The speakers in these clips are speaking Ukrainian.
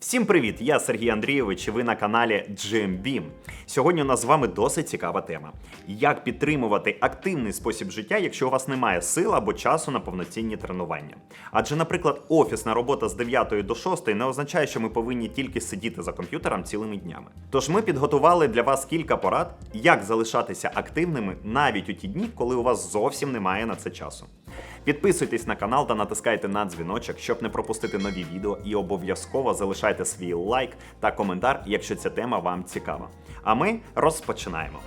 Всім привіт! Я Сергій Андрійович. і Ви на каналі GMB. Сьогодні у нас з вами досить цікава тема: як підтримувати активний спосіб життя, якщо у вас немає сил або часу на повноцінні тренування. Адже, наприклад, офісна робота з 9 до 6 не означає, що ми повинні тільки сидіти за комп'ютером цілими днями. Тож ми підготували для вас кілька порад, як залишатися активними навіть у ті дні, коли у вас зовсім немає на це часу. Підписуйтесь на канал та натискайте на дзвіночок, щоб не пропустити нові відео, і обов'язково залишайте свій лайк та коментар, якщо ця тема вам цікава. А ми розпочинаємо.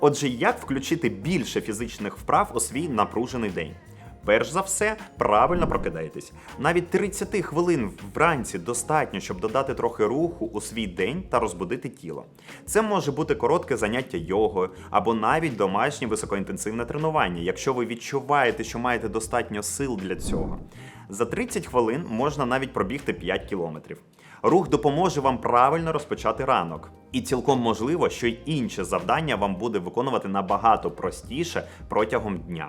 Отже, як включити більше фізичних вправ у свій напружений день? Перш за все, правильно прокидаєтесь. Навіть 30 хвилин вранці достатньо, щоб додати трохи руху у свій день та розбудити тіло. Це може бути коротке заняття йогою або навіть домашнє високоінтенсивне тренування, якщо ви відчуваєте, що маєте достатньо сил для цього. За 30 хвилин можна навіть пробігти 5 кілометрів. Рух допоможе вам правильно розпочати ранок. І цілком можливо, що й інше завдання вам буде виконувати набагато простіше протягом дня.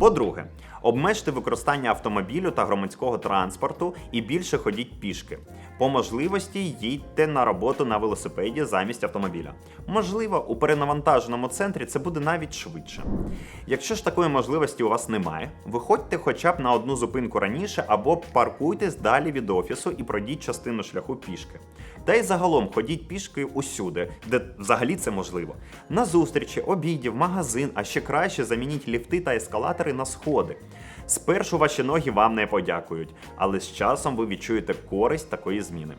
По-друге, обмежте використання автомобілю та громадського транспорту і більше ходіть пішки. По можливості їдьте на роботу на велосипеді замість автомобіля. Можливо, у перенавантаженому центрі це буде навіть швидше. Якщо ж такої можливості у вас немає, виходьте хоча б на одну зупинку раніше або паркуйтесь далі від офісу і пройдіть частину шляху пішки. Та й загалом ходіть пішки усюди, де взагалі це можливо. На зустрічі, обідів, магазин, а ще краще замініть ліфти та ескалатори на сходи. Спершу ваші ноги вам не подякують, але з часом ви відчуєте користь такої зміни.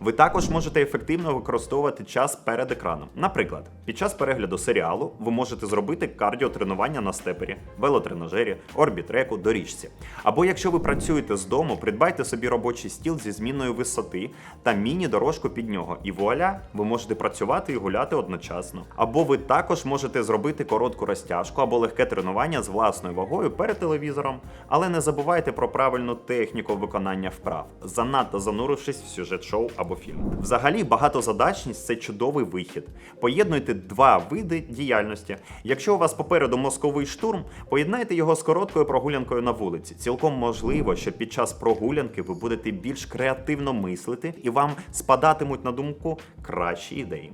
Ви також можете ефективно використовувати час перед екраном. Наприклад, під час перегляду серіалу ви можете зробити кардіотренування на степері, велотренажері, орбітреку, доріжці. Або якщо ви працюєте з дому, придбайте собі робочий стіл зі зміною висоти та міні-дорожку під нього. І вуаля, ви можете працювати і гуляти одночасно. Або ви також можете зробити коротку розтяжку або легке тренування з власною вагою перед телевізором. Але не забувайте про правильну техніку виконання вправ, занадто занурившись в сюжет шоу або фільм. Взагалі, багатозадачність це чудовий вихід. Поєднуйте два види діяльності. Якщо у вас попереду мозковий штурм, поєднайте його з короткою прогулянкою на вулиці. Цілком можливо, що під час прогулянки ви будете більш креативно мислити і вам спадатимуть на думку кращі ідеї.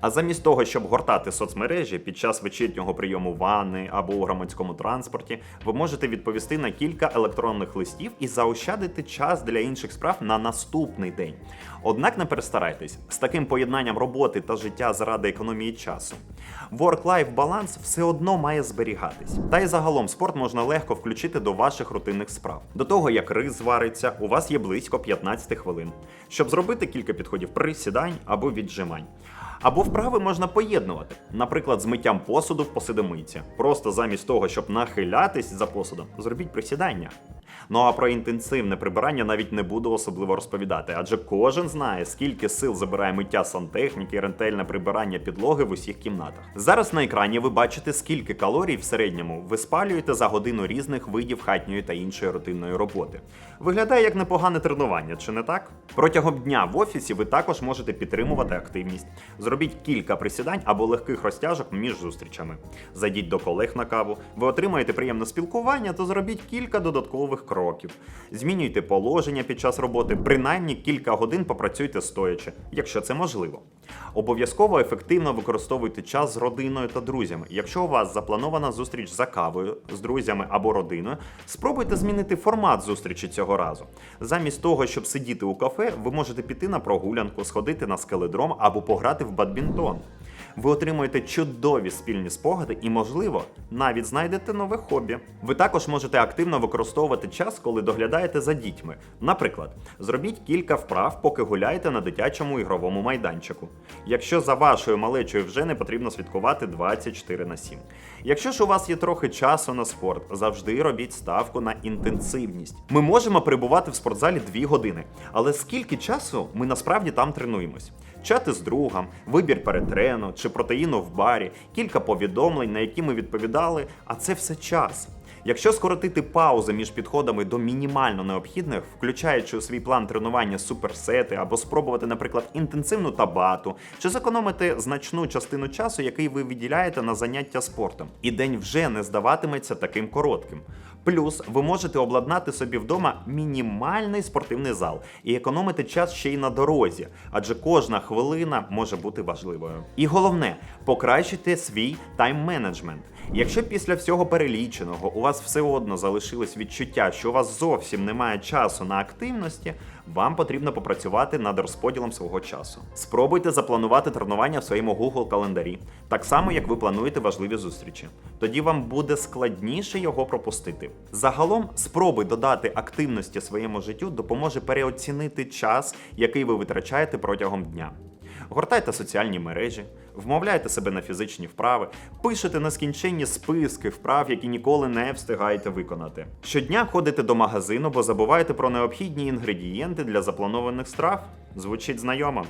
А замість того, щоб гортати соцмережі під час вечірнього прийому ванни або у громадському транспорті, ви можете відповісти на кілька електронних листів і заощадити час для інших справ на наступний день. Однак не перестарайтесь з таким поєднанням роботи та життя заради економії часу. Work-life баланс все одно має зберігатись. Та й загалом спорт можна легко включити до ваших рутинних справ. До того як рис звариться, у вас є близько 15 хвилин, щоб зробити кілька підходів присідань або віджимань. Або вправи можна поєднувати, наприклад, з миттям посуду в посудомийці. Просто замість того, щоб нахилятись за посудом, зробіть присідання. Ну а про інтенсивне прибирання навіть не буду особливо розповідати, адже кожен знає, скільки сил забирає миття сантехніки рентельне прибирання підлоги в усіх кімнатах. Зараз на екрані ви бачите, скільки калорій в середньому ви спалюєте за годину різних видів хатньої та іншої рутинної роботи. Виглядає як непогане тренування, чи не так? Протягом дня в офісі ви також можете підтримувати активність. Зробіть кілька присідань або легких розтяжок між зустрічами. Зайдіть до колег на каву, ви отримаєте приємне спілкування, то зробіть кілька додаткових кроків. Змінюйте положення під час роботи, принаймні кілька годин попрацюйте стоячи, якщо це можливо. Обов'язково ефективно використовуйте час з родиною та друзями. Якщо у вас запланована зустріч за кавою з друзями або родиною, спробуйте змінити формат зустрічі цього разу. Замість того, щоб сидіти у кафе, ви можете піти на прогулянку, сходити на скеледром або пограти в бадмінтон. Ви отримуєте чудові спільні спогади і, можливо, навіть знайдете нове хобі. Ви також можете активно використовувати час, коли доглядаєте за дітьми. Наприклад, зробіть кілька вправ, поки гуляєте на дитячому ігровому майданчику. Якщо за вашою малечою вже не потрібно слідкувати 24 на 7. Якщо ж у вас є трохи часу на спорт, завжди робіть ставку на інтенсивність. Ми можемо перебувати в спортзалі 2 години, але скільки часу ми насправді там тренуємось? Чати з другом, вибір перетрену чи протеїну в барі, кілька повідомлень, на які ми відповідали, а це все час. Якщо скоротити паузи між підходами до мінімально необхідних, включаючи у свій план тренування суперсети або спробувати, наприклад, інтенсивну табату, чи зекономити значну частину часу, який ви виділяєте на заняття спортом, і день вже не здаватиметься таким коротким. Плюс ви можете обладнати собі вдома мінімальний спортивний зал і економити час ще й на дорозі, адже кожна хвилина може бути важливою. І головне, покращуйте свій тайм-менеджмент. Якщо після всього переліченого у вас все одно залишилось відчуття, що у вас зовсім немає часу на активності, вам потрібно попрацювати над розподілом свого часу. Спробуйте запланувати тренування в своєму Google календарі, так само як ви плануєте важливі зустрічі. Тоді вам буде складніше його пропустити. Загалом, спробуй додати активності своєму життю допоможе переоцінити час, який ви витрачаєте протягом дня. Гортайте соціальні мережі, вмовляйте себе на фізичні вправи, пишете нескінченні списки вправ, які ніколи не встигаєте виконати. Щодня ходите до магазину, бо забуваєте про необхідні інгредієнти для запланованих страв. Звучить знайомо.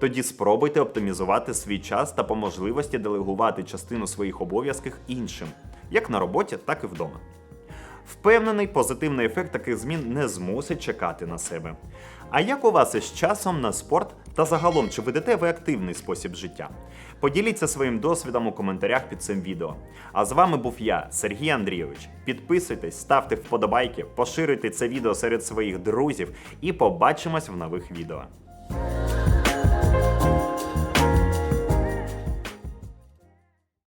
Тоді спробуйте оптимізувати свій час та по можливості делегувати частину своїх обов'язків іншим, як на роботі, так і вдома. Впевнений, позитивний ефект таких змін не змусить чекати на себе. А як у вас із часом на спорт та загалом чи ведете ви активний спосіб життя? Поділіться своїм досвідом у коментарях під цим відео. А з вами був я, Сергій Андрійович. Підписуйтесь, ставте вподобайки, поширюйте це відео серед своїх друзів і побачимось в нових відео.